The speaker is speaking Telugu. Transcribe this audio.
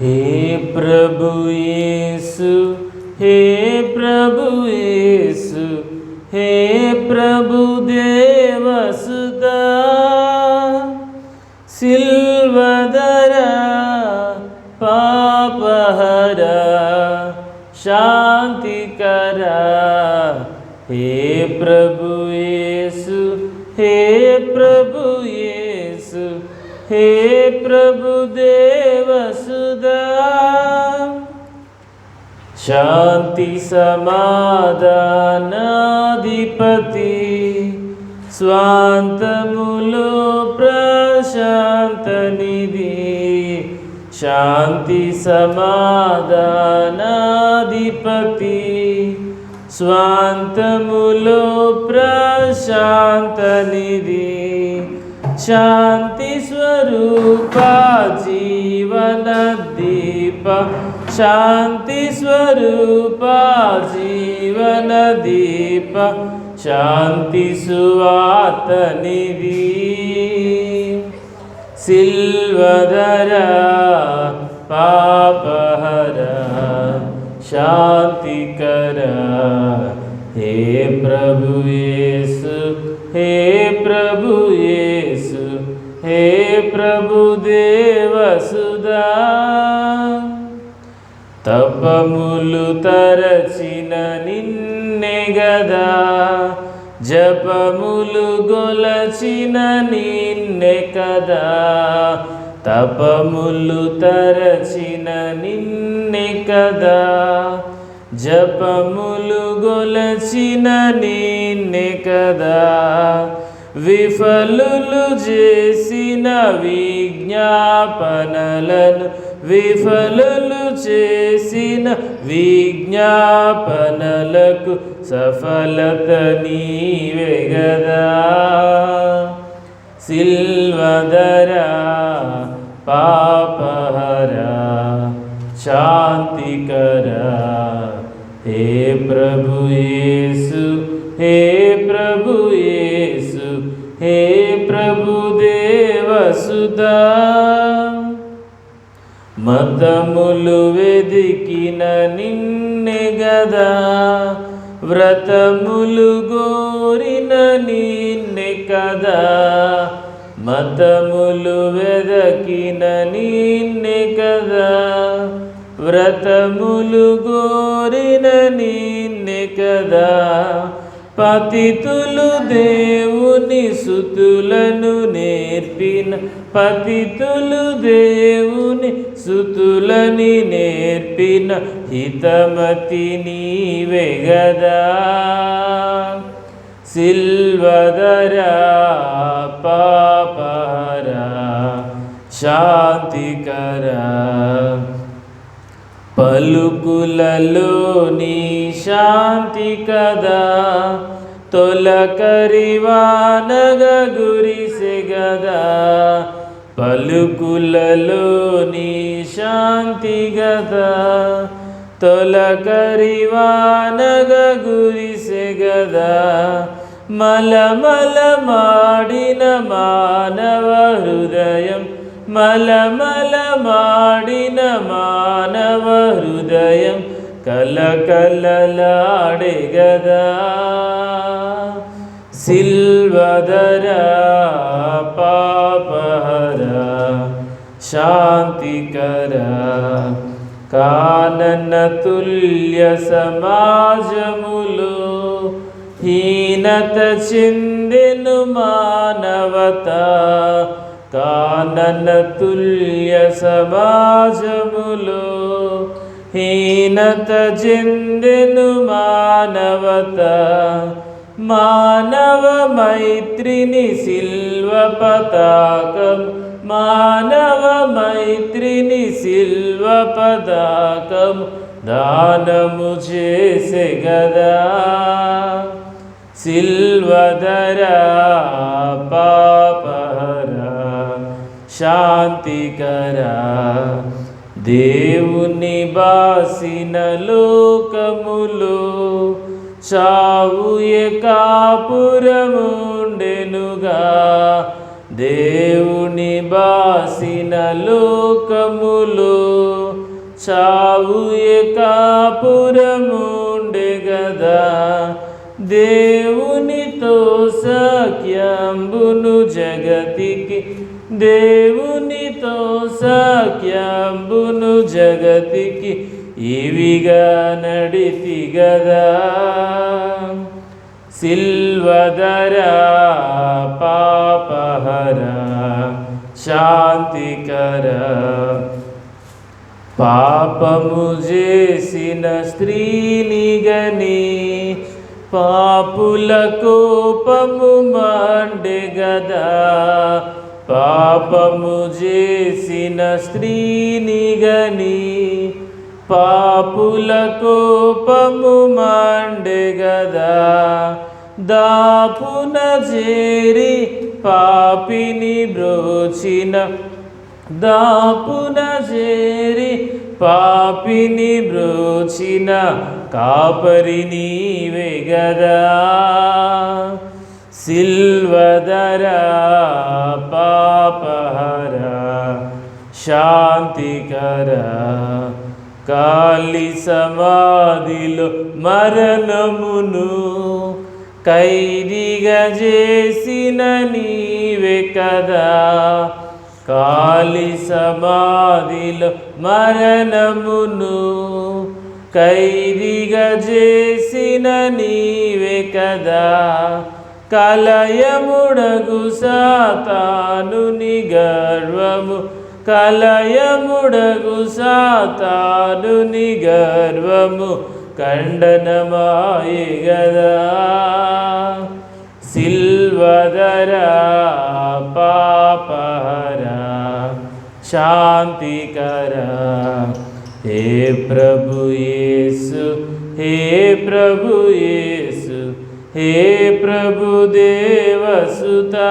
हे प्रभु येसु हे प्रभु येसु हे प्रभु देवसुता सिल्वदरा पापहरा शान्तिकरा हे प्रभु हे प्रभुदेवसुदा शान्तिसमादानाधिपति स्वान्तमुलो प्रशान्तनिधि शान्तिसमादानाधिपति स्वान्तमुलो प्रशान्तनिधि शान्तिस्वरूपा जीवनदीप शान्तिस्वरूपा जीवनदीप शान्तिसुवातनिधि सिल्वधर पापहर शान्तिकर हे प्रभु येसु हे प्रभु प्रभुये హే ప్రభుదేవసుదా తపములు తరచిన నిన్నే గదా జపములు గొలచిన నిన్నే కదా తపములు తరచిన నిన్నే కదా జపములు గొలచిన నిన్నే కదా విఫలులు చేసిన విజ్ఞాపనలను విఫలులు చేసిన విజ్ఞాపనలకు సఫలత నీవే గదా. సిల్వదరా పాపహరా శాంతికరా హే ప్రభు యేసు హే ప్రభు యేసు హే ప్రభుదేవసుదా మతములు వెదికిన నిన్నే గదా వ్రతములు గోరిన నిన్నే కదా మతములు వెదకిన నిన్నే కదా వ్రతములు గోరిన నిన్నే కదా పతితులు దేవుని సుతులను నేర్పిన పతితులు దేవుని సుతులని నేర్పిన హితమతి నీవే గదా. సిల్వదరా పాపరా శాంతికరా పలుకులలో నీ శాంతి కదా. తొలకరివానగ గురిసె పలుకులలో నీ శాంతి గదా. తొలకరివానగ గురిసె గదా మలమల మాడిన మానవ హృదయం మలమల మాడిన మానవ హృదయం. కలకలలాడే గదా సిల్వదర పాపహర శాంతికర కానన తుల్య సమాజములో హీనత చెందెను మానవత కానన తుల్య సమాజములో హీనత చెందెను మానవత మానవ మైత్రిని శిల్వ పతాకం మానవ మైత్రిని శిల్వ పతాకం దానము చేసే గదా. సిల్వదరా పాపహరా శాంతికరా దేవుని బాసిన లోకములో చావు కాపురముండెనుగా? దేవుని బాసిన లోకములో చావు ఏకాపురముండె గదా? దేవుని దేవునితో సఖ్యంబును జగతికి దేవునితో సఖ్యంబును జగతికి ఇవిగా నడితి గదా. సిల్వదరా పాపహర శాంతికర పాపము చేసిన స్త్రీని గని పాపుల కోపము మండే గదా పాపము చేసిన స్త్రీని గని పాపుల కోపము మండే గదా దాపున చేరి పాపిని బ్రోచిన దాపున చేరి పాపిని బ్రోచిన కాపరి నీవే గదా. సిల్వదర పాపహర శాంతికర కాలి సమాధిలో మరణమును ఖైదీగా చేసిన నీవే కదా. కాలి సమాధిలో మరణమును ఖైదిగా చేసిన నీవే కదా. కలయముడగు సాతాను గర్వము. కలయముడగు సాతాను గర్వము. ఖండనమాయి గదా శిల్ పాపహర శాంతికర హే ప్రభు యేసు హే ప్రభు యేసు హే ప్రభు దేవసుతా